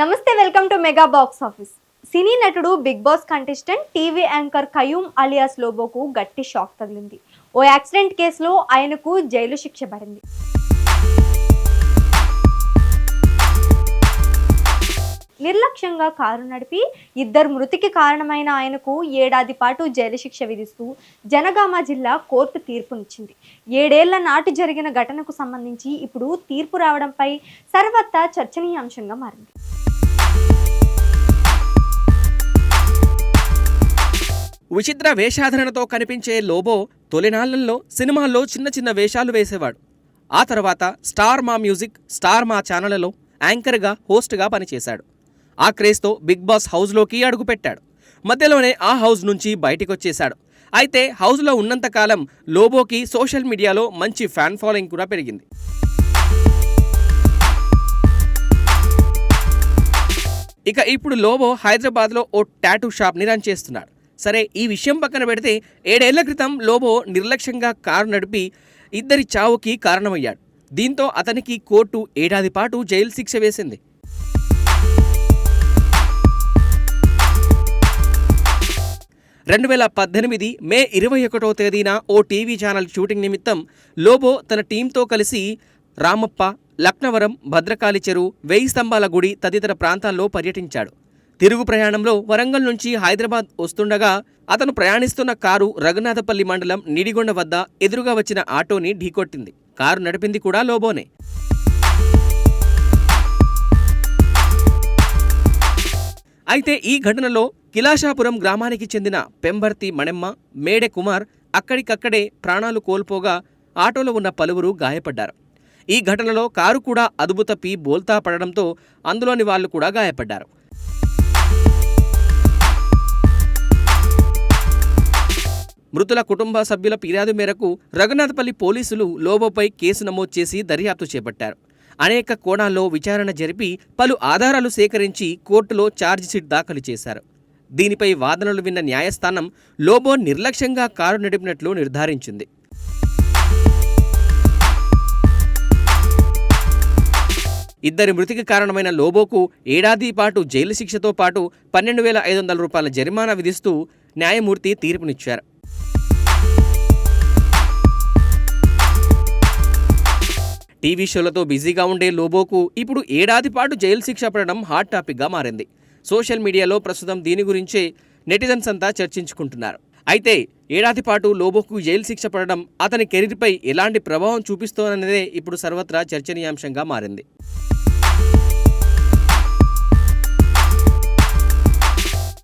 నమస్తే welcome to mega box office. సినీ నటుడు Bigg Boss contestant TV anchor Qayyum alias లోబోకు గట్టి shock తగిలింది. ఓ accident కేసులో ఆయనకు జైలు శిక్ష పడింది. నిర్లక్ష్యంగా కారు నడిపి ఇద్దరు మృతికి కారణమైన ఆయనకు ఏడాది పాటు జైలు శిక్ష విధిస్తూ జనగామ జిల్లా కోర్టు తీర్పునిచ్చింది. ఏడేళ్ళ నాటి జరిగిన ఘటనకు సంబంధించి ఇప్పుడు తీర్పు రావడంపై సర్వత్రా చర్చనీయాంశంగా మారింది. విచిత్ర వేషాధరణతో కనిపించే లోబో తొలినాళ్ళలో సినిమాల్లో చిన్న చిన్న వేషాలు వేసేవాడు. ఆ తర్వాత స్టార్ మా మ్యూజిక్ స్టార్ మా ఛానళ్ళలో యాంకర్గా హోస్ట్గా పనిచేశాడు. ఆ క్రేజ్తో బిగ్ బాస్ హౌస్లోకి అడుగుపెట్టాడు మధ్యలోనే ఆ హౌస్ నుంచి బయటికొచ్చేశాడు. అయితే హౌస్లో ఉన్నంతకాలం లోబోకి సోషల్ మీడియాలో మంచి ఫ్యాన్ ఫాలోయింగ్ కూడా పెరిగింది. ఇక ఇప్పుడు లోబో హైదరాబాద్లో ఓ టాటూ షాప్ని రన్ చేస్తున్నాడు. సరే ఈ విషయం పక్కన పెడితే ఏడేళ్ళ క్రితం లోబో నిర్లక్ష్యంగా కారు నడిపి ఇద్దరి చావుకి కారణమయ్యాడు. దీంతో అతనికి కోర్టు ఏడాది పాటు జైలు శిక్ష వేసింది. రెండు వేల పద్దెనిమిది మే ఇరవై ఒకటో తేదీన ఓ టీవీ ఛానల్ షూటింగ్ నిమిత్తం లోబో తన టీంతో కలిసి రామప్ప లక్నవరం భద్రకాళి చెరువు వెయ్యి స్తంభాల గుడి తదితర ప్రాంతాల్లో పర్యటించాడు. తిరుగు ప్రయాణంలో వరంగల్ నుంచి హైదరాబాద్ వస్తుండగా అతను ప్రయాణిస్తున్న కారు రఘునాథపల్లి మండలం నిడిగొండ వద్ద ఎదురుగా వచ్చిన ఆటోని ఢీకొట్టింది. కారు నడిపింది కూడా లోబోనే. అయితే ఈ ఘటనలో కిలాషాపురం గ్రామానికి చెందిన పెంబర్తి మణెమ్మ మేడె కుమార్ అక్కడికక్కడే ప్రాణాలు కోల్పోగా ఆటోలో ఉన్న పలువురు గాయపడ్డారు. ఈ ఘటనలో కారు కూడా అదుపు తప్పి బోల్తా పడడంతో అందులోని వాళ్ళు కూడా గాయపడ్డారు. మృతుల కుటుంబ సభ్యుల ఫిర్యాదు మేరకు రఘునాథపల్లి పోలీసులు లోబోపై కేసు నమోదు చేసి దర్యాప్తు చేపట్టారు. అనేక కోణాల్లో విచారణ జరిపి పలు ఆధారాలు సేకరించి కోర్టులో ఛార్జిషీట్ దాఖలు చేశారు. దీనిపై వాదనలు విన్న న్యాయస్థానం లోబో నిర్లక్ష్యంగా కారు నడిపినట్లు నిర్ధారించింది. ఇద్దరి మృతికి కారణమైన లోబోకు ఏడాది పాటు జైలు శిక్షతో పాటు పన్నెండు వేల ఐదు వందల రూపాయల జరిమానా విధిస్తూ న్యాయమూర్తి తీర్పునిచ్చారు. టీవీ షోలతో బిజీగా ఉండే లోబోకు ఇప్పుడు ఏడాది పాటు జైలు శిక్ష పడడం హాట్ టాపిక్గా మారింది. సోషల్ మీడియాలో ప్రస్తుతం దీని గురించే నెటిజన్స్ అంతా చర్చించుకుంటున్నారు. అయితే ఏడాది పాటు లోబోకు జైలు శిక్ష పడడం అతని కెరీర్పై ఎలాంటి ప్రభావం చూపిస్తోందనేదే ఇప్పుడు సర్వత్రా చర్చనీయాంశంగా మారింది.